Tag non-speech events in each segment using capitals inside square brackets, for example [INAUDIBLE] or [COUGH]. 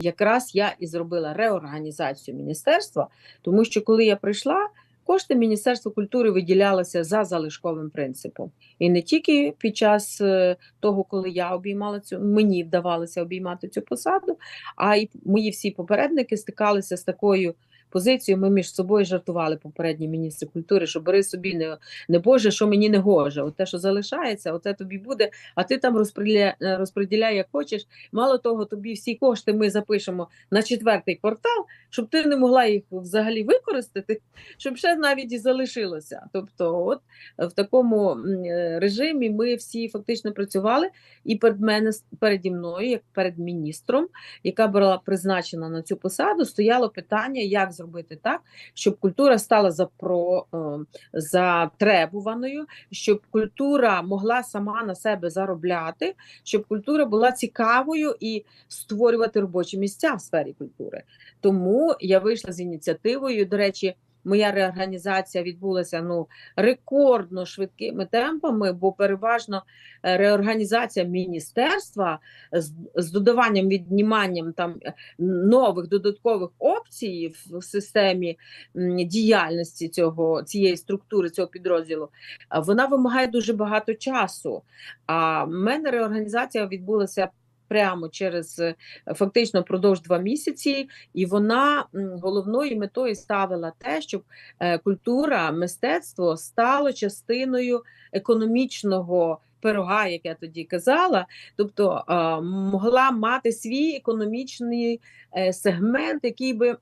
якраз я і зробила реорганізацію міністерства, тому що коли я прийшла, кошти Міністерства культури виділялися за залишковим принципом. І не тільки під час е, того, коли я обіймала цю, мені вдавалося обіймати цю посаду, а й мої всі попередники стикалися з такою позицію. Ми між собою жартували попередні міністри культури, що бери собі не не Боже, що мені не гоже. От те, що залишається, оце тобі буде, а ти там розподіляй, розподіляй як хочеш. Мало того, тобі всі кошти ми запишемо на четвертий квартал, щоб ти не могла їх взагалі використати, щоб ще навіть і залишилося. Тобто, от в такому режимі ми всі фактично працювали, і перед мене переді мною, як перед міністром, яка була призначена на цю посаду, стояло питання, як зробити так, щоб культура стала запро, е, затребуваною, щоб культура могла сама на себе заробляти, щоб культура була цікавою і створювати робочі місця в сфері культури. Тому я вийшла з ініціативою. До речі моя реорганізація відбулася ну рекордно швидкими темпами, бо переважно е, реорганізація міністерства з, з додаванням відніманням там е, нових додаткових опцій в системі діяльності цього цієї структури цього підрозділу, вона вимагає дуже багато часу. А в мене реорганізація відбулася прямо через е, фактично впродовж два місяці, і вона головною метою ставила те, щоб е, культура, мистецтво стало частиною економічного. Пирога, як я тоді казала, тобто могла мати свій економічний е, сегмент, який би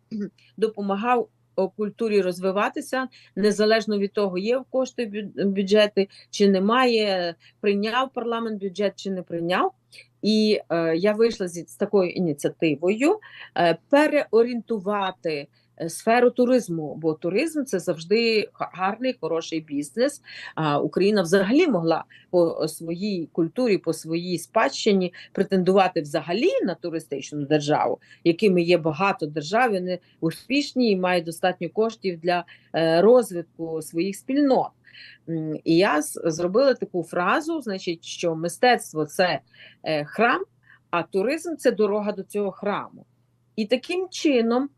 допомагав культурі розвиватися незалежно від того, є в кошти бюджети чи немає, прийняв парламент бюджет чи не прийняв. І е, я вийшла з, з такою ініціативою е, переорієнтувати сферу туризму, бо туризм це завжди гарний, хороший бізнес. А Україна взагалі могла по своїй культурі, по своїй спадщині претендувати взагалі на туристичну державу, якими є багато держав, вони успішні і мають достатньо коштів для е, розвитку своїх спільнот. І я зробила таку фразу: значить, що мистецтво це е, храм, а туризм це дорога до цього храму. І таким чином е,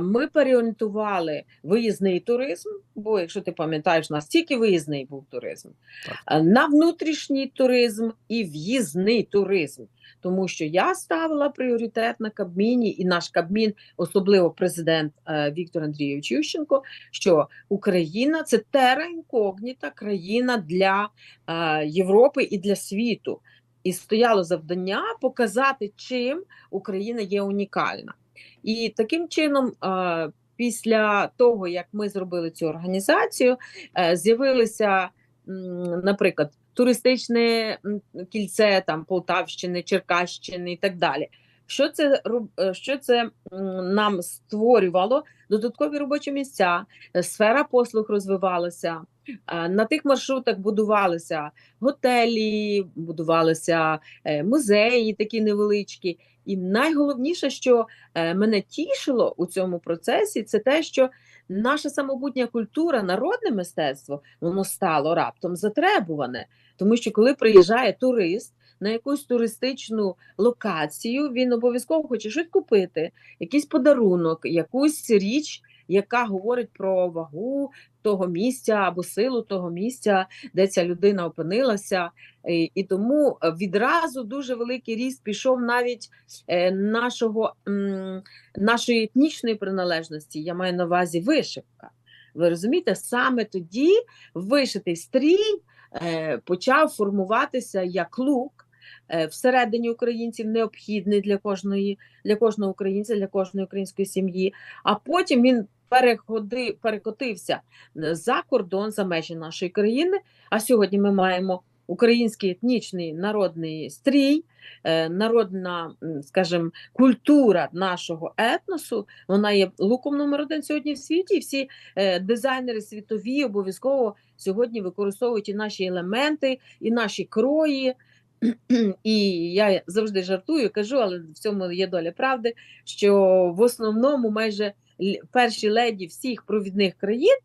ми переорієнтували виїзний туризм, бо, якщо ти пам'ятаєш, у нас тільки виїзний був туризм, так. Е, на внутрішній туризм і в'їзний туризм тому що я ставила пріоритет на Кабміні, і наш Кабмін, особливо президент е, Віктор Андрійович Ющенко, що Україна це тера інкогніта країна для е, Європи і для світу. І стояло завдання показати, чим Україна є унікальна. І таким чином, е, після того як ми зробили цю організацію, е, з'явилися, наприклад, туристичне кільце там Полтавщини, Черкащини і так далі. Що це е, що це нам створювало? Додаткові робочі місця, сфера послуг розвивалася. Е, на тих маршрутах будувалися готелі, будувалися е, музеї, такі невеличкі. І найголовніше, що мене тішило у цьому процесі, це те, що наша самобутня культура, народне мистецтво, воно стало раптом затребуване. Тому що коли приїжджає турист на якусь туристичну локацію, він обов'язково хоче щось купити, якийсь подарунок, якусь річ, яка говорить про вагу того місця або силу того місця, де ця людина опинилася. І, тому відразу дуже великий ріст пішов навіть е, нашого, нашої етнічної приналежності. Я маю на увазі вишивка. Ви розумієте, саме тоді вишитий стрій почав формуватися як лук е, всередині українців, необхідний для кожної, для кожного українця, для кожної української сім'ї. А потім він переходи, перекотився за кордон за межі нашої країни. А сьогодні ми маємо український етнічний народний стрій, е, народна, скажімо, культура нашого етносу, вона є луком номер один сьогодні в світі. всі е, дизайнери світові обов'язково сьогодні використовують і наші елементи, і наші крої. [CLEARS THROAT] І я завжди жартую, кажу, але в цьому є доля правди, що в основному майже перші леді всіх провідних країн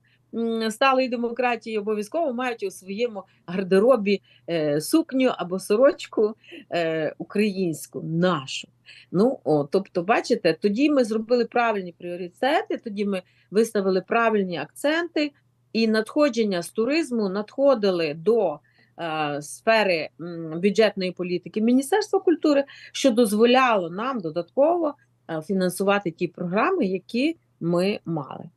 сталої демократії обов'язково мають у своєму гардеробі е, сукню або сорочку е, українську, нашу. Ну, о, тобто, бачите, тоді ми зробили правильні пріоритети, тоді ми виставили правильні акценти, і надходження з туризму надходили до е, сфери бюджетної політики Міністерства культури, що дозволяло нам додатково фінансувати ті програми, які ми мали.